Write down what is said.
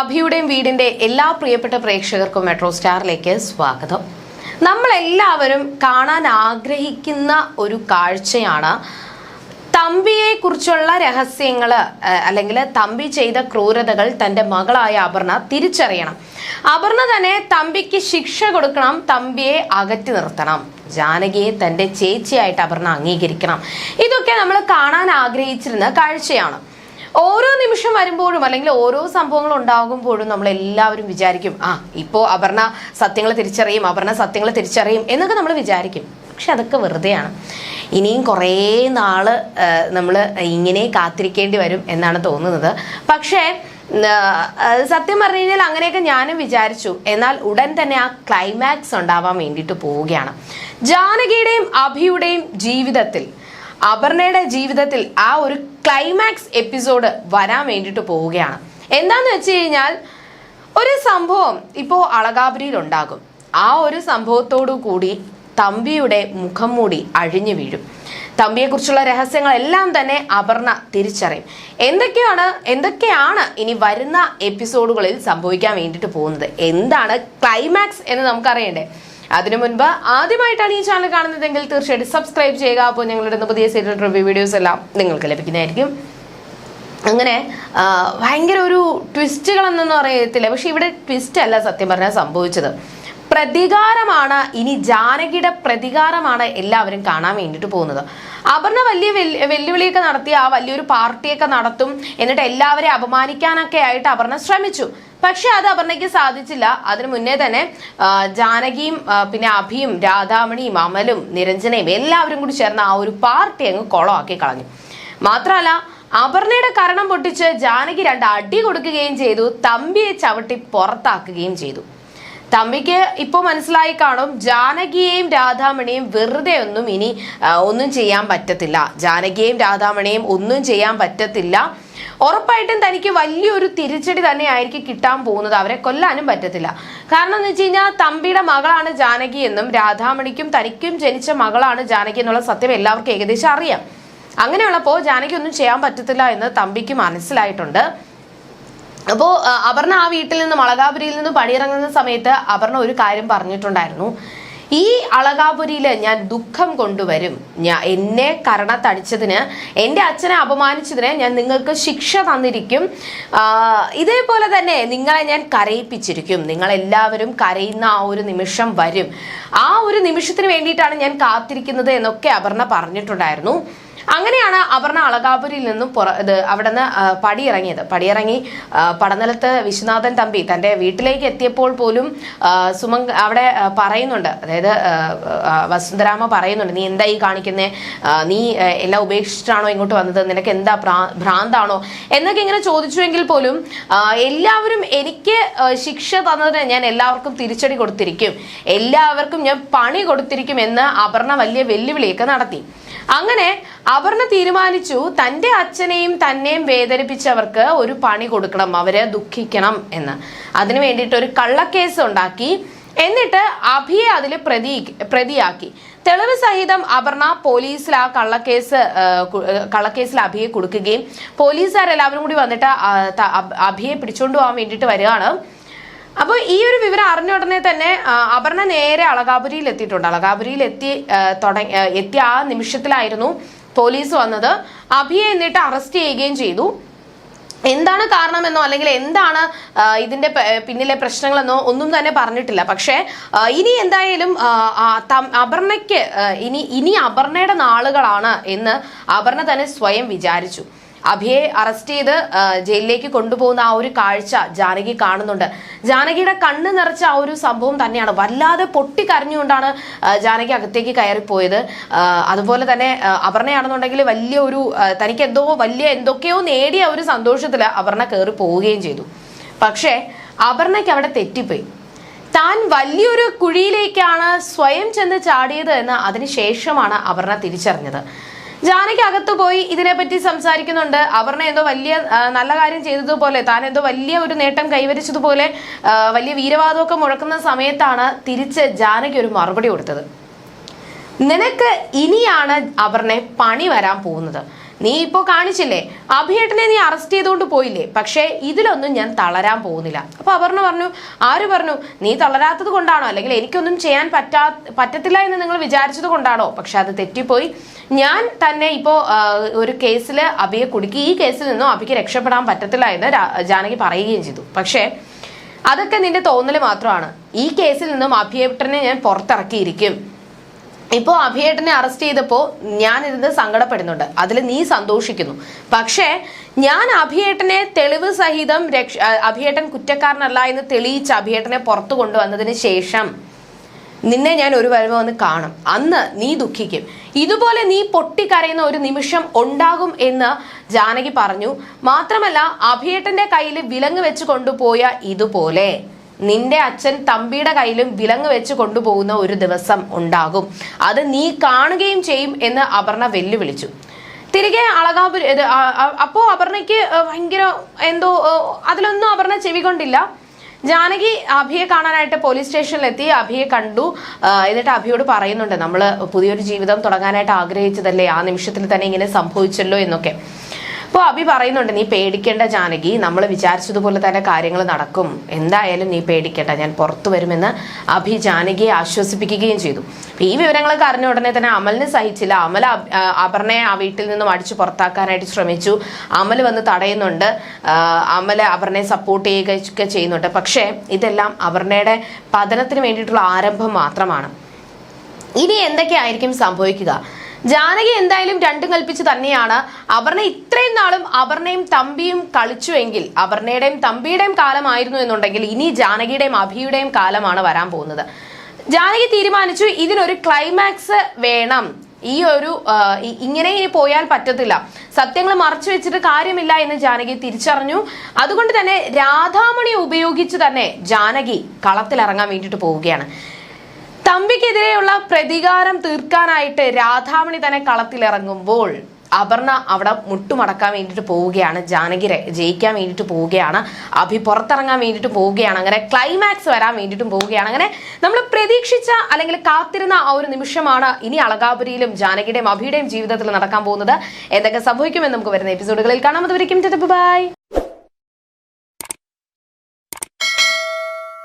അഭിയുടെയും വീടിന്റെ എല്ലാ പ്രിയപ്പെട്ട പ്രേക്ഷകർക്കും മെട്രോ സ്റ്റാറിലേക്ക് സ്വാഗതം. നമ്മളെല്ലാവരും കാണാൻ ആഗ്രഹിക്കുന്ന ഒരു കാഴ്ചയാണ്. തമ്പിയെ കുറിച്ചുള്ള രഹസ്യങ്ങൾ അല്ലെങ്കിൽ തമ്പി ചെയ്ത ക്രൂരതകൾ തന്റെ മകളായ അപർണ തിരിച്ചറിയണം. അപർണ തന്നെ തമ്പിക്ക് ശിക്ഷ കൊടുക്കണം തമ്പിയെ അകറ്റി നിർത്തണം. ജാനകിയെ തന്റെ ചേച്ചിയായിട്ട് അപർണ അംഗീകരിക്കണം. ഇതൊക്കെ നമ്മൾ കാണാൻ ആഗ്രഹിച്ചിരുന്ന കാഴ്ചയാണ്. ഓരോ നിമിഷം വരുമ്പോഴും അല്ലെങ്കിൽ ഓരോ സംഭവങ്ങൾ ഉണ്ടാകുമ്പോഴും നമ്മൾ എല്ലാവരും വിചാരിക്കും ആ ഇപ്പോൾ അപർണ സത്യങ്ങൾ തിരിച്ചറിയും അപർണ സത്യങ്ങൾ തിരിച്ചറിയും എന്നൊക്കെ നമ്മൾ വിചാരിക്കും. പക്ഷെ അതൊക്കെ വെറുതെയാണ്. ഇനിയും കുറേ നാൾ നമ്മൾ ഇങ്ങനെ കാത്തിരിക്കേണ്ടി വരും എന്നാണ് തോന്നുന്നത്. പക്ഷേ സത്യം പറഞ്ഞു കഴിഞ്ഞാൽ അങ്ങനെയൊക്കെ ഞാനും വിചാരിച്ചു. എന്നാൽ ഉടൻ തന്നെ ആ ക്ലൈമാക്സ് ഉണ്ടാവാൻ വേണ്ടിയിട്ട് പോവുകയാണ്. ജാനകിയുടെയും അഭിയുടെയും ജീവിതത്തിൽ അപർണയുടെ ജീവിതത്തിൽ ആ ഒരു ക്ലൈമാക്സ് എപ്പിസോഡ് വരാൻ വേണ്ടിയിട്ട് പോവുകയാണ്. എന്താന്ന് വെച്ച് കഴിഞ്ഞാൽ ഒരു സംഭവം ഇപ്പോൾ അളകാപുരിയിൽ ഉണ്ടാകും. ആ ഒരു സംഭവത്തോടു കൂടി തമ്പിയുടെ മുഖം മൂടി അഴിഞ്ഞു വീഴും. തമ്പിയെക്കുറിച്ചുള്ള രഹസ്യങ്ങളെല്ലാം തന്നെ അപർണ തിരിച്ചറിയും. എന്തൊക്കെയാണ് എന്തൊക്കെയാണ് ഇനി വരുന്ന എപ്പിസോഡുകളിൽ സംഭവിക്കാൻ വേണ്ടിയിട്ട് പോകുന്നത്? എന്താണ് ക്ലൈമാക്സ് എന്ന് നമുക്കറിയണ്ടേ? അതിനു മുൻപ് ആദ്യമായിട്ടാണ് ഈ ചാനൽ കാണുന്നതെങ്കിൽ തീർച്ചയായിട്ടും സബ്സ്ക്രൈബ് ചെയ്യുക. അപ്പോൾ ഞങ്ങളുടെ പുതിയ സീരിയൽ റിവ്യൂ വീഡിയോസ് എല്ലാം നിങ്ങൾക്ക് ലഭിക്കുന്നതായിരിക്കും. അങ്ങനെ ഭയങ്കര ഒരു ട്വിസ്റ്റുകളെന്നൊന്നും അറിയത്തില്ല. പക്ഷെ ഇവിടെ ട്വിസ്റ്റ് അല്ല സത്യം പറഞ്ഞാൽ സംഭവിച്ചത്. പ്രതികാരമാണ് ഇനി ജാനകിയുടെ പ്രതികാരമാണ് എല്ലാവരും കാണാൻ വേണ്ടിയിട്ട് പോകുന്നത്. അപർണ വലിയ വെല്ല്- വെല്ലുവിളിയൊക്കെ നടത്തി ആ വലിയൊരു പാർട്ടിയൊക്കെ നടത്തും. എന്നിട്ട് എല്ലാവരെയും അപമാനിക്കാനൊക്കെ ആയിട്ട് അപർണ ശ്രമിച്ചു. പക്ഷെ അത് അപർണയ്ക്ക് സാധിച്ചില്ല. അതിനു മുന്നേ തന്നെ ജാനകിയും പിന്നെ അഭിയും രാധാമണിയും അമലും നിരഞ്ജനയും എല്ലാവരും കൂടി ചേർന്ന് ആ ഒരു പാർട്ടി അങ്ങ് കുളമാക്കി കളഞ്ഞു. മാത്രമല്ല അപർണയുടെ കരണം പൊട്ടിച്ച് ജാനകി രണ്ട് അടി കൊടുക്കുകയും ചെയ്തു തമ്പിയെ ചവിട്ടി പുറത്താക്കുകയും ചെയ്തു. തമ്പിക്ക് ഇപ്പൊ മനസ്സിലായി കാണും ജാനകിയെയും രാധാമണിയും വെറുതെ ഒന്നും ഇനി ഒന്നും ചെയ്യാൻ പറ്റത്തില്ല. ജാനകിയെയും രാധാമണിയും ഒന്നും ചെയ്യാൻ പറ്റത്തില്ല. ഉറപ്പായിട്ടും തനിക്ക് വലിയൊരു തിരിച്ചടി തന്നെ ആയിരിക്കും കിട്ടാൻ പോകുന്നത്. അവരെ കൊല്ലാനും പറ്റത്തില്ല. കാരണം എന്ന് വെച്ച് കഴിഞ്ഞാൽ തമ്പിയുടെ മകളാണ് ജാനകി എന്നും രാധാമണിക്കും തനിക്കും ജനിച്ച മകളാണ് ജാനകി എന്നുള്ള സത്യം എല്ലാവർക്കും ഏകദേശം അറിയാം. അങ്ങനെയുള്ളപ്പോൾ ജാനകി ഒന്നും ചെയ്യാൻ പറ്റത്തില്ല എന്ന് തമ്പിക്ക് മനസ്സിലായിട്ടുണ്ട്. അപ്പോൾ അപർണ ആ വീട്ടിൽ നിന്ന് അളകാപുരിയിൽ നിന്ന് പണിയിറങ്ങുന്ന സമയത്ത് അപർണ ഒരു കാര്യം പറഞ്ഞിട്ടുണ്ടായിരുന്നു. ഈ അളകാപുരിയിൽ ഞാൻ ദുഃഖം കൊണ്ടുവരും. ഞാൻ എന്നെ കരണ കരണത്തടിച്ചതിന് എന്റെ അച്ഛനെ അപമാനിച്ചതിന് ഞാൻ നിങ്ങൾക്ക് ശിക്ഷ തന്നിരിക്കും. ഇതേപോലെ തന്നെ നിങ്ങളെ ഞാൻ കരയിപ്പിച്ചിരിക്കും. നിങ്ങളെല്ലാവരും കരയുന്ന ആ ഒരു നിമിഷം വരും. ആ ഒരു നിമിഷത്തിന് വേണ്ടിയിട്ടാണ് ഞാൻ കാത്തിരിക്കുന്നത് എന്നൊക്കെ അപർണ പറഞ്ഞിട്ടുണ്ടായിരുന്നു. അങ്ങനെയാണ് അപർണ അളകാപുരിയിൽ നിന്നും പുറ ഇത് അവിടെ നിന്ന് പടിയിറങ്ങിയത്. പടിയിറങ്ങി പടനിലത്ത് വിശ്വനാഥൻ തമ്പി തന്റെ വീട്ടിലേക്ക് എത്തിയപ്പോൾ പോലും സുമംഗ് അവിടെ പറയുന്നുണ്ട്. അതായത് വസുന്ധരാമ പറയുന്നുണ്ട് നീ എന്തായി കാണിക്കുന്നേ? നീ എല്ലാം ഉപേക്ഷിച്ചിട്ടാണോ ഇങ്ങോട്ട് വന്നത്? നിനക്ക് എന്താ ഭ്രാന്താണോ? എന്നൊക്കെ ഇങ്ങനെ ചോദിച്ചുവെങ്കിൽ പോലും എല്ലാവരും എനിക്ക് ശിക്ഷ തന്നതിന് ഞാൻ എല്ലാവർക്കും തിരിച്ചടി കൊടുത്തിരിക്കും. എല്ലാവർക്കും ഞാൻ പണി കൊടുത്തിരിക്കും എന്ന് അപർണ വലിയ വെല്ലുവിളിയൊക്കെ നടത്തി. അങ്ങനെ അപർണ തീരുമാനിച്ചു തന്റെ അച്ഛനെയും തന്നെയും വേദനിപ്പിച്ചവർക്ക് ഒരു പണി കൊടുക്കണം അവരെ ദുഃഖിക്കണം എന്ന്. അതിനു വേണ്ടിയിട്ട് ഒരു കള്ളക്കേസ് ഉണ്ടാക്കി. എന്നിട്ട് അഭിയെ അതിൽ പ്രതി പ്രതിയാക്കി. തെളിവ് സഹിതം അപർണ പോലീസിൽ ആ കള്ളക്കേസ് കള്ളക്കേസിൽ അഭിയെ കൊടുക്കുകയും പോലീസുകാരെല്ലാവരും കൂടി വന്നിട്ട് അഭിയെ പിടിച്ചോണ്ട് പോകാൻ വേണ്ടിയിട്ട് വരികയാണ്. അപ്പോൾ ഈ ഒരു വിവരം അറിഞ്ഞ ഉടനെ തന്നെ അപർണ നേരെ അളകാപുരിയിൽ എത്തിയിട്ടുണ്ട് അളകാപുരിയിൽ എത്തി തുടങ്ങി എത്തിയ ആ നിമിഷത്തിലായിരുന്നു പോലീസ് വന്നത് അഭിയെ എന്നിട്ട് അറസ്റ്റ് ചെയ്യുകയും ചെയ്തു. എന്താണ് കാരണമെന്നോ അല്ലെങ്കിൽ എന്താണ് ഇതിന്റെ പിന്നിലെ പ്രശ്നങ്ങളെന്നോ ഒന്നും തന്നെ പറഞ്ഞിട്ടില്ല. പക്ഷേ ഇനി എന്തായാലും അപർണയ്ക്ക് ഇനി ഇനി അപർണയുടെ നാളുകളാണ് എന്ന് അപർണ തന്നെ സ്വയം വിചാരിച്ചു. അഭിയെ അറസ്റ്റ് ചെയ്ത് ജയിലിലേക്ക് കൊണ്ടുപോകുന്ന ആ ഒരു കാഴ്ച ജാനകി കാണുന്നുണ്ട്. ജാനകിയുടെ കണ്ണ് നിറച്ച ആ ഒരു സംഭവം തന്നെയാണ്. വല്ലാതെ പൊട്ടിക്കരഞ്ഞുകൊണ്ടാണ് ജാനകി അകത്തേക്ക് കയറിപ്പോയത്. അതുപോലെ തന്നെ അപർണയാണെന്നുണ്ടെങ്കിൽ വലിയ ഒരു തനിക്ക് എന്തോ വലിയ എന്തൊക്കെയോ നേടിയ ഒരു സന്തോഷത്തിൽ അപർണ കയറി പോവുകയും ചെയ്തു. പക്ഷേ അപർണയ്ക്ക് അവിടെ തെറ്റിപ്പോയി. താൻ വലിയൊരു കുഴിയിലേക്കാണ് സ്വയം ചെന്ന് ചാടിയത് എന്ന് അതിനുശേഷമാണ് അപർണ തിരിച്ചറിഞ്ഞത്. ജാനകി അകത്ത് പോയി ഇതിനെപ്പറ്റി സംസാരിക്കുന്നുണ്ട്. അവർണ എന്തോ വലിയ നല്ല കാര്യം ചെയ്തതുപോലെ താൻ എന്തോ വലിയ ഒരു നേട്ടം കൈവരിച്ചതുപോലെ വലിയ വീരവാദമൊക്കെ മുഴക്കുന്ന സമയത്താണ് തിരിച്ച് ജാനകി ഒരു മറുപടി കൊടുത്തത്. നിനക്ക് ഇനിയാണ് അവർണെ പണി വരാൻ പോകുന്നത്. നീ ഇപ്പോ കാണിച്ചില്ലേ? അഭിയേട്ടനെ നീ അറസ്റ്റ് ചെയ്തുകൊണ്ട് പോയില്ലേ? പക്ഷേ ഇതിലൊന്നും ഞാൻ തളരാൻ പോകുന്നില്ല. അപ്പൊ അപർണ പറഞ്ഞു ആര് പറഞ്ഞു? നീ തളരാത്തത് കൊണ്ടാണോ? അല്ലെങ്കിൽ എനിക്കൊന്നും ചെയ്യാൻ പറ്റാ പറ്റത്തില്ല എന്ന് നിങ്ങൾ വിചാരിച്ചത് കൊണ്ടാണോ? പക്ഷെ അത് തെറ്റിപ്പോയി. ഞാൻ തന്നെ ഇപ്പോ ഒരു കേസിൽ അഭിയെ കുടുക്കി ഈ കേസിൽ നിന്നും അഭിക്ക് രക്ഷപ്പെടാൻ പറ്റത്തില്ല എന്ന് ജാനകി പറയുകയും ചെയ്തു. പക്ഷേ അതൊക്കെ നിന്റെ തോന്നൽ മാത്രമാണ്. ഈ കേസിൽ നിന്നും അഭിയേട്ടനെ ഞാൻ പുറത്തിറക്കിയിരിക്കും. ഇപ്പോൾ അഭിയേട്ടനെ അറസ്റ്റ് ചെയ്തപ്പോൾ ഞാനിരുന്ന് സങ്കടപ്പെടുന്നുണ്ട്. അതിൽ നീ സന്തോഷിക്കുന്നു. പക്ഷേ ഞാൻ അഭിയേട്ടനെ തെളിവ് സഹിതം രക്ഷ അഭിയേട്ടൻ കുറ്റക്കാരനല്ല എന്ന് തെളിയിച്ച് അഭിയേട്ടനെ പുറത്തു കൊണ്ടുവന്നതിന് ശേഷം നിന്നെ ഞാൻ ഒരു വരവ് വന്ന് കാണും. അന്ന് നീ ദുഃഖിക്കും. ഇതുപോലെ നീ പൊട്ടിക്കരയുന്ന ഒരു നിമിഷം ഉണ്ടാകും എന്ന് ജാനകി പറഞ്ഞു. മാത്രമല്ല അഭിയേട്ടന്റെ കയ്യിൽ വിലങ്ങ് വെച്ച് കൊണ്ടുപോയ ഇതുപോലെ. നിന്റെ അച്ഛൻ തമ്പിയുടെ കയ്യിലും വിലങ്ങ് വെച്ച് കൊണ്ടുപോകുന്ന ഒരു ദിവസം ഉണ്ടാകും. അത് നീ കാണുകയും ചെയ്യും എന്ന് അപർണ വെല്ലുവിളിച്ചു. തിരികെ അളകാപുരി അപ്പോ അപർണയ്ക്ക് ഭയങ്കര എന്തോ അതിലൊന്നും അപർണ ചെവി കൊണ്ടില്ല. ജാനകി അഭിയെ കാണാനായിട്ട് പോലീസ് സ്റ്റേഷനിലെത്തി. അഭിയെ കണ്ടു. എന്നിട്ട് അഭിയോട് പറയുന്നുണ്ട് നമ്മൾ പുതിയൊരു ജീവിതം തുടങ്ങാനായിട്ട് ആഗ്രഹിച്ചതല്ലേ? ആ നിമിഷത്തിൽ തന്നെ ഇങ്ങനെ സംഭവിച്ചല്ലോ എന്നൊക്കെ. അപ്പോൾ അഭി പറയുന്നുണ്ട് നീ പേടിക്കേണ്ട ജാനകി നമ്മൾ വിചാരിച്ചതുപോലെ തന്നെ കാര്യങ്ങൾ നടക്കും. എന്തായാലും നീ പേടിക്കേണ്ട ഞാൻ പുറത്തു വരുമെന്ന് അഭി ജാനകിയെ ആശ്വസിപ്പിക്കുകയും ചെയ്തു. ഈ വിവരങ്ങളൊക്കെ അറിഞ്ഞ ഉടനെ തന്നെ അമലിന് സഹിച്ചില്ല. അമൽ അപർണയെ ആ വീട്ടിൽ നിന്നും അടിച്ചു പുറത്താക്കാനായിട്ട് ശ്രമിച്ചു. അമൽ വന്ന് തടയുന്നുണ്ട്. അമൽ അപർണയെ സപ്പോർട്ട് ചെയ്യുകയൊക്കെ ചെയ്യുന്നുണ്ട്. പക്ഷേ ഇതെല്ലാം അപർണയുടെ പതനത്തിന് വേണ്ടിയിട്ടുള്ള ആരംഭം മാത്രമാണ്. ഇനി എന്തൊക്കെയായിരിക്കും സംഭവിക്കുക? ജാനകി എന്തായാലും രണ്ടും കൽപ്പിച്ച് തന്നെയാണ്. അപർണ ഇത്രയും നാളും അപർണയും തമ്പിയും കളിച്ചുവെങ്കിൽ അപർണയുടെയും തമ്പിയുടെയും കാലമായിരുന്നു എന്നുണ്ടെങ്കിൽ ഇനി ജാനകിയുടെയും അഭിയുടെയും കാലമാണ് വരാൻ പോകുന്നത്. ജാനകി തീരുമാനിച്ചു ഇതിനൊരു ക്ലൈമാക്സ് വേണം. ഈ ഒരു ഇങ്ങനെ ഇനി പോയാൽ പറ്റത്തില്ല. സത്യങ്ങൾ മറച്ചു വെച്ചിട്ട് കാര്യമില്ല എന്ന് ജാനകി തിരിച്ചറിഞ്ഞു. അതുകൊണ്ട് തന്നെ രാധാമണി ഉപയോഗിച്ച് തന്നെ ജാനകി കളത്തിലിറങ്ങാൻ വേണ്ടിയിട്ട് പോവുകയാണ്. തമ്പിക്കെതിരെയുള്ള പ്രതികാരം തീർക്കാനായിട്ട് രാധാമണി തന്നെ കളത്തിലിറങ്ങുമ്പോൾ അപർണ അവിടെ മുട്ടുമടക്കാൻ വേണ്ടിയിട്ട് പോവുകയാണ്. ജാനകിരെ ജയിക്കാൻ വേണ്ടിയിട്ട് പോവുകയാണ്. അഭി പുറത്തിറങ്ങാൻ വേണ്ടിയിട്ട് പോവുകയാണ്. അങ്ങനെ ക്ലൈമാക്സ് വരാൻ വേണ്ടിയിട്ടും പോവുകയാണ്. അങ്ങനെ നമ്മൾ പ്രതീക്ഷിച്ച അല്ലെങ്കിൽ കാത്തിരുന്ന ആ ഒരു നിമിഷമാണ് ഇനി അളകാപുരിയിലും ജാനകിയുടെയും അഭിയുടെയും ജീവിതത്തിൽ നടക്കാൻ പോകുന്നത്. എന്തൊക്കെ സംഭവിക്കുമെന്ന് നമുക്ക് വരുന്ന എപ്പിസോഡുകളിൽ കാണാം. അതുവരെയും ബൈ.